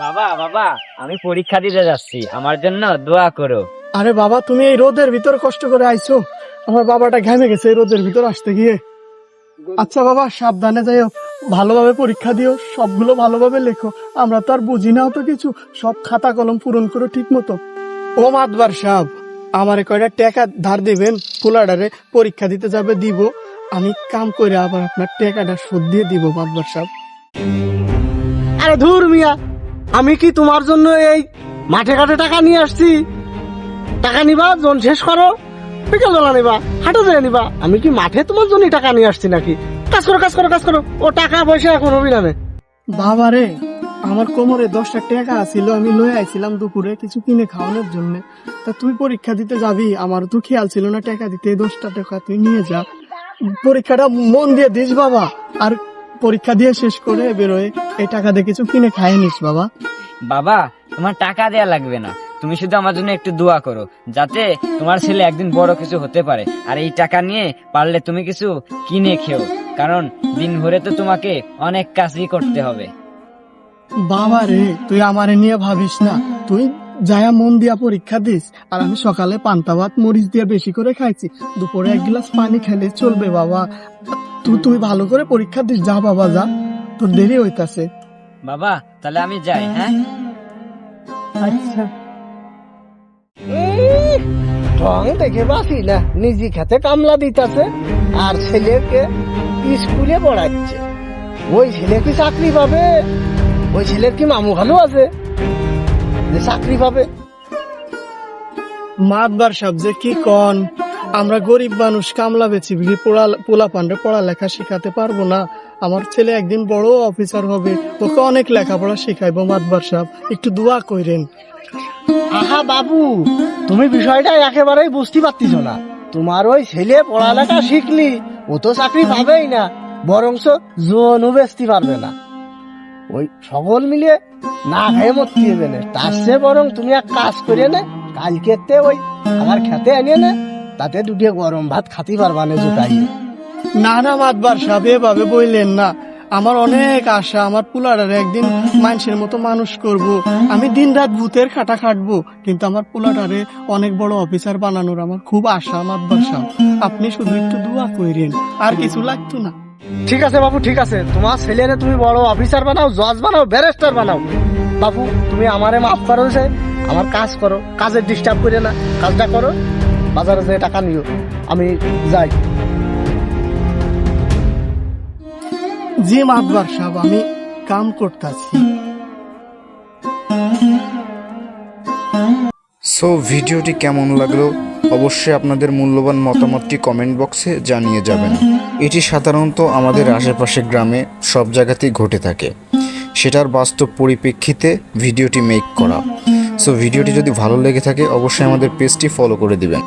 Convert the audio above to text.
বাবা বাবা, আমি পরীক্ষা দিতে যাচ্ছি। আমার জন্য দোয়া করো। আরে বাবা, তুমি এই রোদের ভিতর কষ্ট করে আইছো। আমার বাবাটা ঘেমে গেছে এই রোদের ভিতর আসতে গিয়ে। আচ্ছা বাবা, সাবধানে যাইও। ভালোভাবে পরীক্ষা দিও, সবগুলো ভালোভাবে লেখো। আমরা তো আর বুঝি নাও তো কিছু। সব খাতা কলম পূরণ করো ঠিক মতো ও মাতবার সাহেব আমারে কয়টা টাকা ধার দিবেন? পোলাডারে পরীক্ষা দিতে যাবে, দিব। আমি কাম করে আবার আপনার টাকাটা শোধ দিয়ে দিব মাতবার সাহেব আরে ধুর মিয়া আমি কি তোমার জন্য এই মাঠে ঘাটে টাকা নিয়ে আসছি? টাকা নিবা জন শেষ করো। বিকেল বেলা নিবা হাটে যেয়ে নিবা। আমি কি মাঠে তোমার জন্য টাকা নিয়ে আসছি নাকি? কাজ করো কাজ করো কাজ করো। ও টাকা পয়সা এখন হবি না বাবা রে আমার কোমরে দশটা টাকা আছিল আমি লয়ে আইছিলাম দুপুরে কিছু কিনে খাওয়ানোর জন্য। তা তুই পরীক্ষা দিতে যাবি আমার তো খেয়াল ছিল না টাকা দিতে দশটা টাকা তুই নিয়ে যা। পরীক্ষাটা মন দিয়ে দিস বাবা। আর পরীক্ষা দিয়ে শেষ করে বেরোয়। এই টাকা দিয়ে কিছু কিনে খাই নিস বাবা। বাবা তোমার টাকা দেয়া লাগবে না। তুমি শুধু আমার জন্য একটু দোয়া করো যাতে তোমার ছেলে একদিন বড় কিছু হতে পারে। আর এই টাকা নিয়ে পারলে তুমি কিছু কিনে খেও। কারণ দিন ভরে তো তোমাকে অনেক কাজই করতে হবে। বাবা রে তুই আমারে নিয়ে ভাবিস না। তুই যায়া মন দিয়া পরীক্ষা দিস। আর আমি সকালে পান্তা ভাত মরিচ দিয়ে বেশি করে খাইছি। দুপুরে এক গ্লাস পানি খেলে চলবে বাবা। তুই তুই ভালো করে পরীক্ষা দিস। যা বাবা যা। তোর দেরি হইতাছে। বাবা তাহলে আমি যাই হ্যাঁ? আচ্ছা। ঢং দেখে বাসি না। নিজে খেতে কামলা দিতাছে। আর ছেলেকে স্কুলে পড়াচ্ছে। ওই ছেলে কি চাকরি পাবে? ওই ছেলের কি মামু ভালো আছে? যে চাকরি পাবে। মাতবার সাহেব যে কি কন আমরা গরিব মানুষ কামলা বেছি পোড়া পোলা পান্ডে পড়ালেখা শেখাতে পারব না। আমার ছেলে একদিন বড় অফিসার হবে ওকে অনেক লেখাপড়া শেখাইবো মাতবার সাহেব একটু দোয়া কইরেন। আহা বাবু তুমি বিষয়টা একেবারেই বুঝতে পারতিস না। তোমার ওই ছেলে পড়ালেখা শিখলি ও তো চাকরি পাবেই না বরংস জোনও বেচতে পারবে না। ওই সকল মিলিয়ে না খেয়ে মরতে হবে না? তার চেয়ে বরং তুমি এক কাজ করে নে, কালকে ওই আমার খেতে এনে নে, তাতে দুটি গরম ভাত খাতে পারবা না জোটাই না না মাতবার সাহেব এভাবে বললেন না। আমার অনেক আশা, আমার পোলাটার একদিন মানুষের মতো মানুষ করব। আমি দিন রাত ভূতের খাটা খাটবো, কিন্তু আমার পোলাটারে অনেক বড় অফিসার বানানোর আমার খুব আশা মাতবার সাহেব আপনি শুধু একটু দোয়া কইরেন, আর কিছু লাগতো না। ঠিক আছে বাবু ঠিক আছে। তোমার ছেলেরে তুমি বড় অফিসার বানাও জজ বানাও ব্যারিস্টার বানাও। বাবু তুমি আমারে মাফ করো যে আমার কাজ করো কাজের ডিস্টার্ব করে না কাজটা করো বাজারে যেয়ে টাকা নিও আমি যাই। জি মাতবার সাহেব আমি কাম করতেছি। সো ভিডিওটি কেমন লাগল? অবশ্যই আপনাদের মূল্যবান মতামতটি কমেন্ট বক্সে জানিয়ে যাবেন। এটি সাধারণত আমাদের আশেপাশে গ্রামে সব জায়গাতেই ঘটে থাকে। সেটার বাস্তব পরিপ্রেক্ষিতে ভিডিওটি মেক করা। সো ভিডিওটি যদি ভালো লেগে থাকে, অবশ্যই আমাদের পেজটি ফলো করে দিবেন।